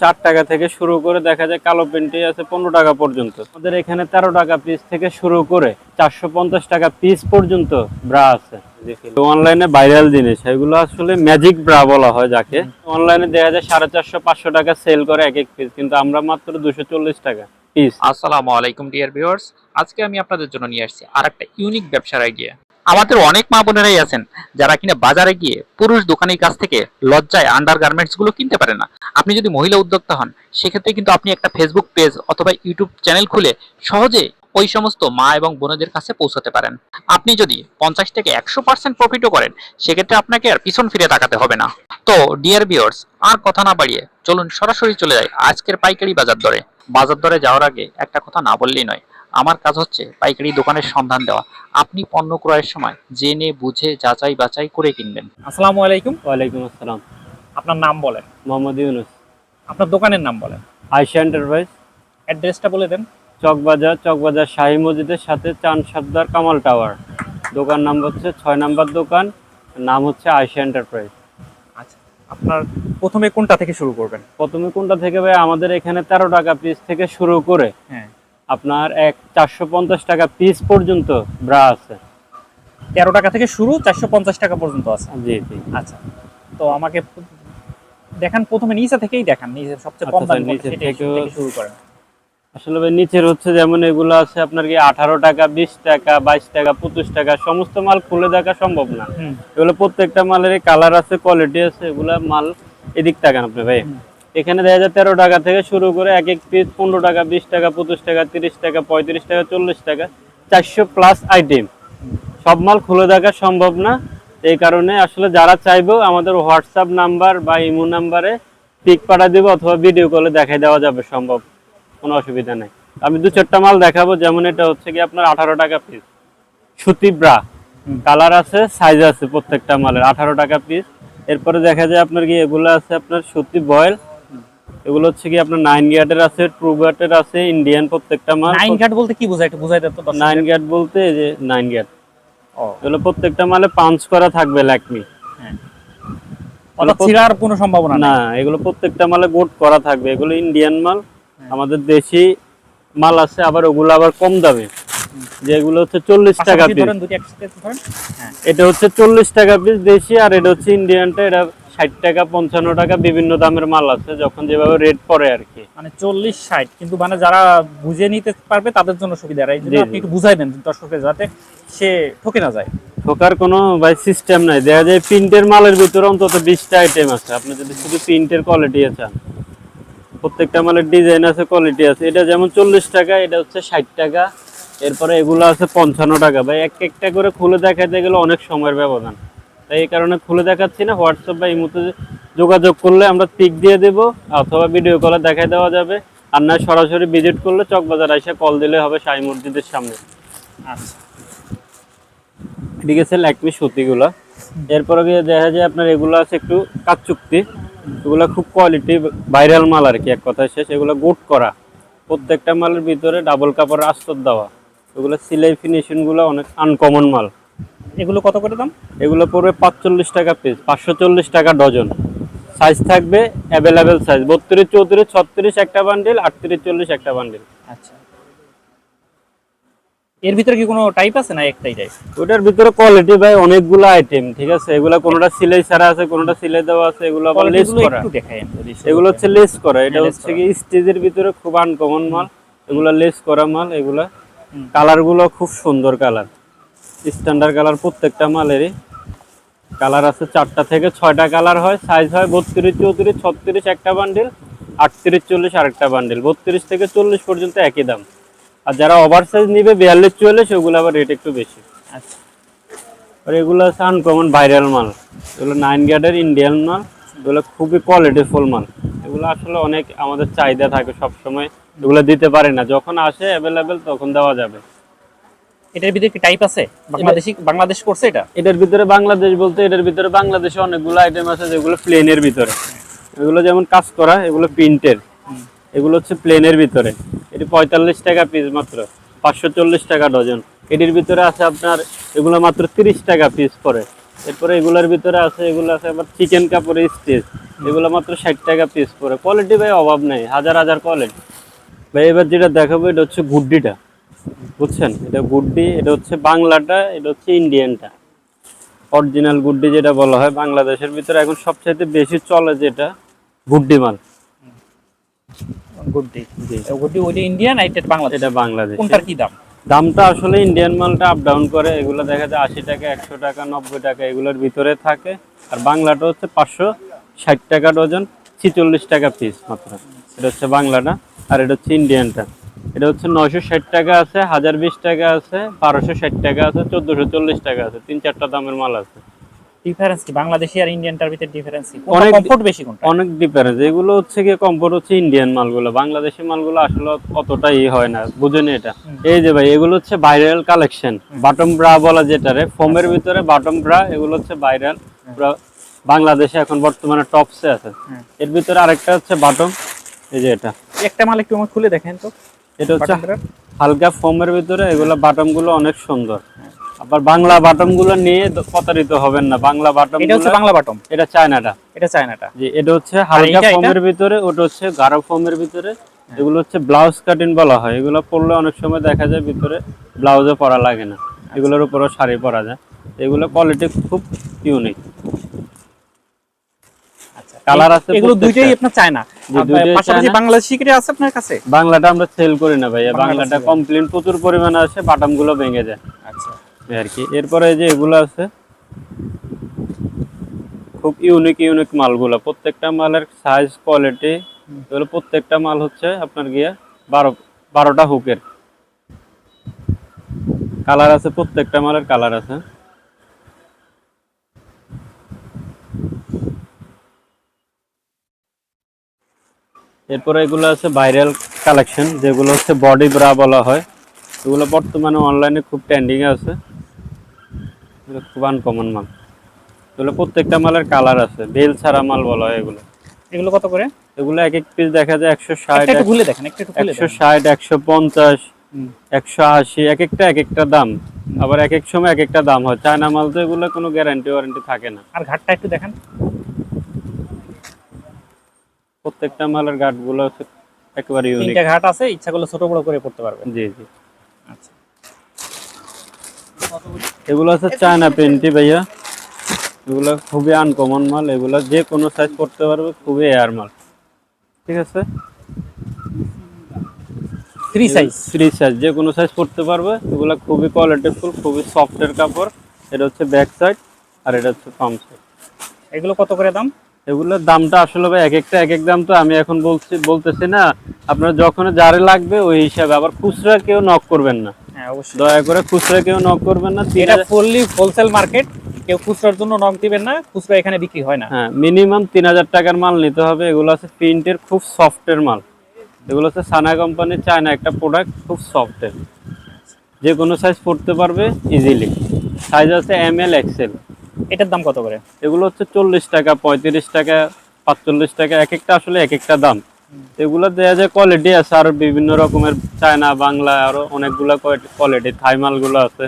চার টাকা থেকে শুরু করে দেখা যায় কালো পেন্টি আছে পনেরো টাকা পর্যন্ত। আমাদের এখানে তেরো টাকা পিস থেকে শুরু করে চারশো পঞ্চাশ টাকা পিস পর্যন্ত ব্রা আছে। অনলাইনে ভাইরাল জিনিস, এগুলো আসলে ম্যাজিক ব্রা বলা হয় যাকে। অনলাইনে দেখা যায় সাড়ে চারশো, পাঁচশো টাকা সেল করে এক এক পিস কিন্তু আমরা মাত্র দুশো চল্লিশ টাকা পিস আসসালামু আলাইকুম ডিয়ার ভিউয়ার্স আজকে আমি আপনাদের জন্য নিয়ে আসছি আর একটা ইউনিক ব্যবসার আইডিয়া আমাদের অনেক মা বোনেরাই আছেন, যারা কিনা বাজারে গিয়ে পুরুষ দোকানের কাছ থেকে লজ্জায় আন্ডার গার্মেন্টসগুলো কিনতে পারে না। আপনি যদি মহিলা উদ্যোক্তা হন, সেক্ষেত্রে কিন্তু আপনি একটা ফেসবুক পেজ অথবা ইউটিউব চ্যানেল খুলে সহজে ওই সমস্ত মা এবং বোনদের কাছে পৌঁছাতে পারেন। আপনি যদি পঞ্চাশ থেকে একশো পার্সেন্ট প্রফিটও করেন, সেক্ষেত্রে আপনাকে আর পিছন ফিরে তাকাতে হবে না। তো ডিয়ার ভিউয়ার্স আর কথা না বাড়িয়ে চলুন সরাসরি চলে যাই আজকের পাইকারি বাজার দরে। বাজার দরে যাওয়ার আগে একটা কথা না বললেই নয় আমার কাজ হচ্ছে পাইকারি দোকানের সন্ধান দেওয়া। আপনি পণ্য ক্রয়ের সময় জেনে বুঝে যাচাই বাছাই করে কিনবেন। আসসালামু আলাইকুম। ওয়ালাইকুম আসসালাম। আপনার নাম বলেন। মোহাম্মদ ইউনুস। আপনার দোকানের নাম বলেন। আয়সা এন্টারপ্রাইজ। অ্যাড্রেসটা বলে দেন। চকবাজার চকবাজার শাহী মসজিদের সাথে চান সাবদার কামাল টাওয়ার। দোকান নাম হচ্ছে ছয় নাম্বার দোকান। নাম হচ্ছে আয়সা এন্টারপ্রাইজ। আচ্ছা আপনার প্রথমে কোনটা থেকে শুরু করবেন? প্রথমে কোনটা থেকে ভাই? আমাদের এখানে তেরো টাকা পিস থেকে শুরু করে হ্যাঁ। আপনার এক চারশো পঞ্চাশ টাকা পিস পর্যন্ত ব্রা আছে। তেরো টাকা থেকে শুরু চারশো পঞ্চাশ টাকা পর্যন্ত আছে। জি জি। আচ্ছা তো আমাকে দেখান প্রথমে নিচে থেকেই দেখান নিচে সবচেয়ে কম আচ্ছা, দাম নিচে থেকে শুরু করেন। আসলে ভাই নিচের হচ্ছে যেমন এগুলো আছে আপনার কি আঠারো টাকা বিশ টাকা বাইশ টাকা পঁচিশ টাকা সমস্ত মাল খুলে দেখা সম্ভব না। এগুলো প্রত্যেকটা মালের কালার আছে কোয়ালিটি আছে এগুলা মাল এদিক তাকান আপনি ভাই। এখানে দেখা যায় তেরো টাকা থেকে শুরু করে এক এক পিস পনেরো টাকা বিশ টাকা পঁচিশ টাকা তিরিশ টাকা পঁয়ত্রিশ টাকা চল্লিশ টাকা চারশো প্লাস আইটেম সব মাল খুলে দেখা সম্ভব না। এই কারণে আসলে যারা চাইব আমাদের হোয়াটসঅ্যাপ নাম্বার বা ইমো নাম্বারে পিক পাঠা দিব অথবা ভিডিও কলে দেখাই দেওয়া যাবে সম্ভব। কোনো অসুবিধা নেই। আমি দু চারটা মাল দেখাবো যেমন এটা হচ্ছে কি আপনার আঠারো টাকা পিস সুতি ব্রা কালার আছে সাইজ আছে প্রত্যেকটা মালের আঠারো টাকা পিস এরপরে দেখা যায় আপনার কি এগুলো আছে আপনার সুতি বয়েল। এগুলো হচ্ছে কি আপনার নাইন গিয়ার্ডের আছে ট্রু গার্ডের আছে ইন্ডিয়ান প্রত্যেকটা মাল। নাইন কাট বলতে কি বোঝায় একটু বোঝাই দেন তো নাইন গিয়ার্ড বলতে যে নাইন গিয়ার্ড ও। এগুলো প্রত্যেকটা মালে পাঞ্চ করা থাকবে ল্যাকমি হ্যাঁ। ছিঁড়ার কোনো সম্ভাবনা না এগুলো প্রত্যেকটা মালে গোট করা থাকবে। এগুলো ইন্ডিয়ান মাল। হ্যাঁ। আমাদের দেশি মাল আছে আবার ওগুলো আবার কম দামে। যেগুলো হচ্ছে চল্লিশ টাকা পিস হ্যাঁ এটা হচ্ছে চল্লিশ টাকা পিস দেশি আর এটা হচ্ছে ইন্ডিয়ানটা এটা ষাট টাকা পঞ্চান্ন টাকা বিভিন্ন দামের মাল আছে যখন যেভাবে রেট পড়ে আর কি। মানে চল্লিশ ষাট কিন্তু মানে যারা বুঝে নিতে পারবে তাদের জন্য সুবিধা। এই জন্য আপনি একটু বুঝাই দেন দর্শকের যাতে সে ঠকে না যায়। ঠোকার কোনো ভাই সিস্টেম নাই। দেখা যায় প্রিন্টের মালের ভিতরে অন্তত বিশটা আইটেম আছে। আপনি যদি শুধু প্রিন্টের কোয়ালিটি চান প্রত্যেকটা মালের ডিজাইন আছে কোয়ালিটি আছে। এটা যেমন চল্লিশ টাকা এটা হচ্ছে ষাট টাকা। এরপরে এগুলো আছে পঞ্চান্ন টাকা। ভাই এক একটা করে খুলে দেখাতে গেলে অনেক সময়ের ব্যবধান। তাই এই কারণে খুলে দেখাচ্ছি না। হোয়াটসঅ্যাপ বা ইমোতে যোগাযোগ করলে আমরা পিক দিয়ে দেব অথবা ভিডিও কলে দেখাই দেওয়া যাবে। আর না সরাসরি ভিজিট করলে চকবাজার এসে কল দিলে হবে সাই মসজিদের সামনে। আচ্ছা। ঠিক আছে ল্যাকমি সুতিগুলা। এরপরে গিয়ে দেখা যায় আপনার এগুলো আছে একটু কাজ চুক্তি এগুলো খুব কোয়ালিটি ভাইরাল মাল আর কি এক কথায় শেষ। এগুলো গোট করা। প্রত্যেকটা মালের ভিতরে ডাবল কাপড় আস্তর দেওয়া। এগুলো সিলাই ফিনিশিংগুলো অনেক আনকমন মাল। এগুলো কত করে দাম? এগুলো পড়বে পাঁচচল্লিশ টাকা পিস পাঁচশো চল্লিশ টাকা ডজন। সাইজ থাকবে অ্যাভেলেবেল সাইজ বত্রিশ চৌত্রিশ ছত্রিশ একটা বান্ডিল আটত্রিশ চল্লিশ একটা বান্ডিল আচ্ছা। এর ভিতরে কি কোনো টাইপ আছে না একটাই টাইপ ওটার ভিতরে কোয়ালিটি ভাই অনেকগুলো আইটেম ঠিক আছে? এগুলো কোনোটা সিলাই ছাড়া আছে কোনোটা সিলাই দেওয়া আছে এগুলো আবার লেস করা। একটু দেখাই এগুলো হচ্ছে লেস করা এটা হ্যাঁ, হচ্ছে কি স্টেজের ভিতরে খুব আনকমন মাল এগুলো লেস করা মাল এগুলা হুম। কালারগুলো খুব সুন্দর কালার স্ট্যান্ডার্ড কালার প্রত্যেকটা মালেরই। কালার আছে চারটা থেকে ছয়টা কালার হয় সাইজ হয় বত্রিশ চৌত্রিশ ছত্রিশ একটা বান্ডিল আটত্রিশ চল্লিশ আরেকটা বান্ডিল বত্রিশ থেকে চল্লিশ পর্যন্ত একই দাম। আর যারা ওভার সাইজ নিবে বিয়াল্লিশ চুয়াল্লিশ ওগুলো আবার রেট একটু বেশি। আচ্ছা। আর এগুলো আছে আনকমন ভাইরাল মাল। এগুলো নাইন গ্যাডের ইন্ডিয়ান মাল। এগুলো খুবই কোয়ালিটিফুল মাল। এগুলো আসলে অনেক আমাদের চাহিদা থাকে সবসময়। এগুলো দিতে পারে না। যখন আসে অ্যাভেলেবেল তখন দেওয়া যাবে। এটার ভিতরে কি টাইপ আছে? বাংলাদেশি বাংলাদেশ করছে এটা? এটার ভিতরে বাংলাদেশ বলতে এটার ভিতরে বাংলাদেশে অনেকগুলো আইটেম আছে যেগুলো প্লেনের ভিতরে। এগুলো যেমন কাজ করা এগুলো প্রিন্টের এগুলো হচ্ছে প্লেনের ভিতরে। এটি পঁয়তাল্লিশ টাকা পিস মাত্র পাঁচশো চল্লিশ টাকা ডজন এটির ভিতরে আছে আপনার এগুলো মাত্র তিরিশ টাকা পিস পরে এরপরে এগুলোর ভিতরে আছে এগুলো আছে আবার চিকেন কাপড়ের স্টেজ এগুলো মাত্র ষাট টাকা পিস পরে কোয়ালিটি ভাই অভাব নেই হাজার হাজার কোয়ালিটি ভাই এবার যেটা দেখাবো এটা হচ্ছে গুড্ডিটা। বুঝছেন? এটা গুড্ডি এটা হচ্ছে বাংলাটা এটা হচ্ছে ইন্ডিয়ানটা। অরিজিনাল গুড্ডি যেটা বলা হয় বাংলাদেশের ভিতরে এখন সবচাইতে বেশি চলে যেটা গুড্ডি মাল। গুড্ডি। গুড্ডি ওইটা ইন্ডিয়ান এটা বাংলাদেশ? এটা বাংলাদেশ। কোনটার কি দাম? দামটা আসলে ইন্ডিয়ান মালটা আপ ডাউন করে এগুলো দেখা যায় আশি টাকা একশো টাকা নব্বই টাকা এগুলোর ভিতরে থাকে। আর বাংলাটা হচ্ছে পাঁচশো ষাট টাকা ডজন ছিচল্লিশ টাকা পিস মাত্র। এটা হচ্ছে বাংলাটা আর এটা হচ্ছে ইন্ডিয়ানটা। এটা হচ্ছে নয়শো ষাট টাকা আছে হাজার বিশ টাকা আছে বারোশো ষাট টাকা আছে চোদ্দোশো চল্লিশ টাকা আছে তিন চারটা দামের মাল আছে। ডিফারেন্স কি? বাংলাদেশি আর ইন্ডিয়ানটার ভিতরে ডিফারেন্স কি? অনেক- কমফোর্ট বেশি কোনটা? অনেক ডিফারেন্স এগুলো হচ্ছে গিয়ে কম্পোর্ট হচ্ছে ইন্ডিয়ান মালগুলো। বাংলাদেশি মালগুলো আসলে অতটা ই হয় না বুঝেনি এটা। এই যে ভাই এগুলো হচ্ছে ভাইরাল কালেকশন বাটম ব্রা বলা যেটারে ফোমের ভিতরে বাটম ব্রা এগুলো হচ্ছে ভাইরাল বাংলাদেশে এখন বর্তমানে টপসে আছে। এর ভিতরে আরেকটা হচ্ছে বাটম এই যে এটা। একটা মাল একটু খুলে দেখেন তো। এটা হচ্ছে। হালকা ফোমের ভিতরে এগুলো বাটমগুলো অনেক সুন্দর। আবার বাংলা বাটমগুলো নিয়ে প্রতারিত হবেন না। বাংলা বাটম এটা হচ্ছে বাংলা বাটম এটা চায়নাটা। এটা চায়নাটা। যে এটা হচ্ছে হালকা ফোমের ভিতরে ওটা হচ্ছে গাঢ় ফোমের ভিতরে। এগুলো হচ্ছে ব্লাউজ কাটিং বলা হয়। এগুলো পরলে অনেক সময় দেখা যায় ভিতরে ব্লাউজে পরা লাগে না। এগুলোর উপরও শাড়ি পরা যায়। এগুলো কোয়ালিটি খুব ইউনিক আচ্ছা। Colour আছে এগুলো দুইটাই আপনার চায়না। জি, পাশাপাশি চায়না। বাংলাদেশি কি আছে আপনার কাছে? বাংলাটা আমরা সেল করি না ভাইয়া বাংলাটা বাংলাটা কমপ্লেন প্রচুর পরিমাণে আসে বাটামগুলো ভেঙে যায়। আচ্ছা। আর কি। এরপরে যে এগুলো আছে খুব ইউনিক ইউনিক মালগুলো। প্রত্যেকটা মালের সাইজ কোয়ালিটি এগুলো প্রত্যেকটা মাল হচ্ছে আপনার গিয়ে বারো বারোটা হুকের কালার আছে প্রত্যেকটা মালের কালার আছে। এরপরে এগুলো আছে ভাইরাল কালেকশন যেগুলো হচ্ছে বডি ব্রা বলা হয়। এগুলো বর্তমানে অনলাইনে খুব ট্রেন্ডিং আছে। এগুলো খুব আনকমন মাল। এগুলো প্রত্যেকটা মালের কালার আছে। বেল ছাড়া মাল বলা হয় এগুলো। এগুলো কত করে? এগুলো এক এক পিস দেখা যায় একশো ষাট খুলে দেখেন একশো ষাট একশো পঞ্চাশ একশো আশি এক একটা এক একটা দাম। আবার এক এক সময় এক একটা দাম হয়। চায়না মাল তো এগুলো কোনো গ্যারান্টি ওয়ারেন্টি থাকে না। আর ঘাটটা একটু দেখেন। প্রত্যেকটা মালের গাঠগুলো হচ্ছে একেবারে ইউনিক তিনটা ঘাট আছে ইচ্ছা করলে ছোট বড় করে পড়তে পারবেন জি জি। আচ্ছা এগুলো হচ্ছে চায়না পেন্টি ভাইয়া। এগুলো খুবই আনকমন মাল এগুলো যে কোনো সাইজ করতে পারবে খুবই এয়ার মাল। ঠিক আছে? থ্রি সাইজ থ্রি সাইজ যে কোনো সাইজ করতে পারবে এগুলো খুবই কোয়ালিটিফুল খুবই সফটের কাপড়। এটা হচ্ছে ব্যাক সাইড আর এটা হচ্ছে পাম্প সাইড এগুলো কত করে দাম? এগুলোর দামটা আসলে ভাই এক একটা এক এক দাম তো আমি এখন বলছি বলতেছি না। আপনার যখন যারে লাগবে ওই হিসাবে। আবার খুচরা কেউ নক করবেন না। হ্যাঁ অবশ্যই। দয়া করে খুচরা কেউ নক করবেন না। এটা ফুললি হোলসেল মার্কেট কেউ খুচরার জন্য নক দিবেন না। খুচরা এখানে বিক্রি হয় না। হ্যাঁ মিনিমাম তিন হাজার টাকার মাল নিতে হবে। এগুলো আছে প্রিন্টের খুব সফটের মাল। এগুলো হচ্ছে সানা কোম্পানির চায়না একটা প্রোডাক্ট খুব সফটের যে কোনো সাইজ পড়তে পারবে ইজিলি সাইজ আছে এম এল এক্সেল এটার দাম কত করে? এগুলো হচ্ছে চল্লিশ টাকা, পঁয়ত্রিশ টাকা, পাঁচচল্লিশ টাকা, এক একটা আসলে এক একটা দাম। এগুলো দেওয়া যায় কোয়ালিটি আছে, আর বিভিন্ন রকমের চায়না, বাংলা, আরও অনেকগুলো কোয়ালিটি থাই মালগুলো আছে।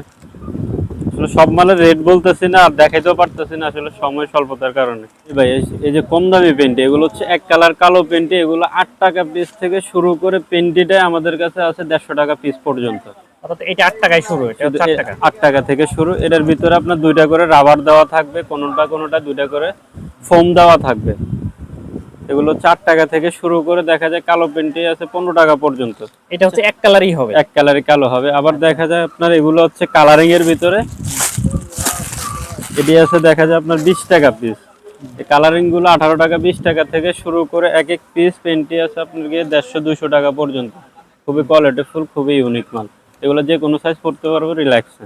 আসলে সব মালের রেট বলতেছি না, আর দেখাইতেও পারতেছি না আসলে সময় স্বল্পতার কারণে। ভাই, এই যে কম দামি পেন্টি এগুলো হচ্ছে এক কালার কালো পেন্টি এগুলো আট টাকা পিস থেকে শুরু করে পেন্টিটাই আমাদের কাছে আছে দেড়শো টাকা পিস পর্যন্ত। অর্থাৎ এটা আট টাকায় শুরু এটা টাকা। থেকে শুরু। এটার ভিতরে আপনার দুইটা করে রাবার দেওয়া থাকবে কোনোটা কোনোটা দুইটা করে ফোম দেওয়া থাকবে। এগুলো টাকা থেকে শুরু করে দেখা যায় কালো পেন্টি আছে পনেরো টাকা পর্যন্ত। এটা হচ্ছে এক কালারই হবে। এক কালারে কালো হবে। আবার দেখা যায় আপনার এগুলো হচ্ছে কালারিং এর ভিতরে। এটি আছে দেখা যায় আপনার বিশ টাকা পিস এই কালারিংগুলো আঠারো টাকা বিশ টাকা থেকে শুরু করে এক এক পিস পেন্টি আছে আপনার গিয়ে দেড়শো দুশো টাকা পর্যন্ত। খুবই কোয়ালিটিফুল খুবই ইউনিক মাল। এগুলো যে কোনো সাইজ পড়তে পারবে রিল্যাক্সে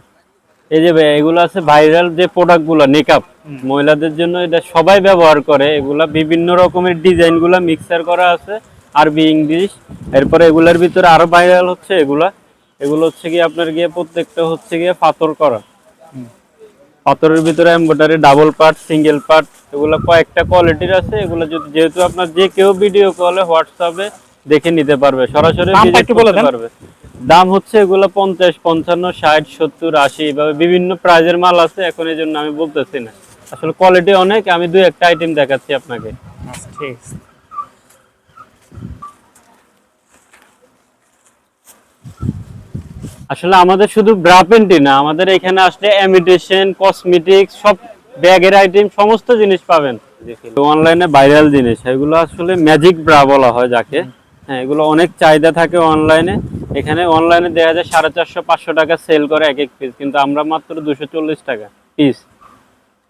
এই যে ভাই এগুলো আছে ভাইরাল যে প্রোডাক্টগুলো মেকআপ মহিলাদের জন্য এটা সবাই ব্যবহার করে। এগুলা বিভিন্ন রকমের ডিজাইনগুলা মিক্সার করা আছে আরবি ইংলিশ। এরপরে এগুলার ভিতরে আরও ভাইরাল হচ্ছে এগুলা। এগুলো হচ্ছে গিয়ে আপনার গিয়ে প্রত্যেকটা হচ্ছে গিয়ে পাথর করা। পাথরের ভিতরে embroidery double part single part এগুলো কয়েকটা কোয়ালিটির আছে। এগুলো যদি যেহেতু আপনার যে কেউ ভিডিও কলে হোয়াটসঅ্যাপে দেখে নিতে পারবে। সরাসরি একটু বলে পারবে। দাম হচ্ছে এগুলো পঞ্চাশ পঞ্চান্ন ষাট সত্তর আশি এভাবে বিভিন্ন প্রাইজের মাল আছে। এখন এই জন্য আমি বলতেছি না। আসলে কোয়ালিটি অনেক আমি দুই একটা আইটেম দেখাচ্ছি আপনাকে। ঠিক আসলে আমাদের শুধু ব্রা পেন্টই না আমাদের এখানে আসলে অ্যামিটেশন কসমেটিক্স সব ব্যাগের আইটেম সমস্ত জিনিস পাবেন। অনলাইনে ভাইরাল জিনিস এগুলো আসলে ম্যাজিক ব্রা বলা হয় যাকে। হ্যাঁ এগুলো অনেক চাহিদা থাকে অনলাইনে এখানে অনলাইনে দেখা যায় সাড়ে চারশো পাঁচশো টাকা সেল করে এক এক পিস কিন্তু আমরা মাত্র দুশো চল্লিশ টাকা পিস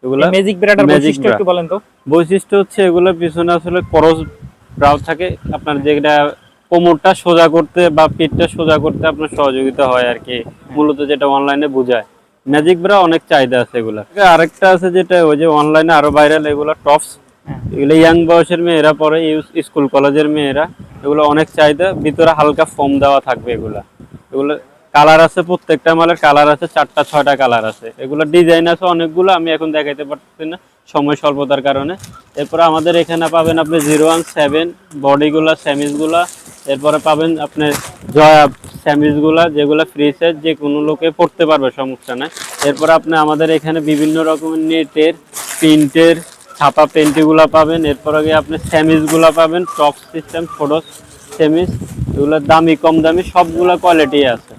এগুলো ম্যাজিক ব্রাটার বৈশিষ্ট্য একটু বলেন তো। বৈশিষ্ট্য হচ্ছে এগুলোর পিছনে আসলে করস ব্রাউ থাকে। আপনার যেটা কোমরটা সোজা করতে বা পিঠটা সোজা করতে আপনার সহযোগিতা হয় আর কি মূলত যেটা অনলাইনে বোঝায়। ম্যাজিক ব্রা অনেক চাহিদা আছে এগুলা আরেকটা আছে যেটা ওই যে অনলাইনে আরও ভাইরাল এগুলো টপস। এগুলো ইয়াং বয়সের মেয়েরা পরে স্কুল কলেজের মেয়েরা, এগুলো অনেক চাহিদা, ভিতরে হালকা ফোম দেওয়া থাকবে এগুলো। এগুলো কালার আছে, প্রত্যেকটা মালের কালার আছে, চারটা, ছয়টা কালার আছে। এগুলো ডিজাইন আছে অনেকগুলো, আমি এখন দেখাইতে পারতেছি না সময় স্বল্পতার কারণে। এরপরে আমাদের এখানে পাবেন আপনি জিরো ওয়ান সেভেন বডিগুলা স্যামিসগুলা এরপরে পাবেন আপনার জয়া স্যামিসগুলা যেগুলো ফ্রি সাইজ যে কোনো লোকে পড়তে পারবে, সমস্যা নাই। এরপরে আপনি আমাদের এখানে বিভিন্ন রকমের নেটের প্রিন্টের ছাপা পেন্টিগুলা পাবেন, এরপর আগে আপনি স্যামিজগুলো পাবেন টপ সিস্টেম, ছোট স্যামিজ এগুলোর দামি, কম দামি, সবগুলো কোয়ালিটি আছে।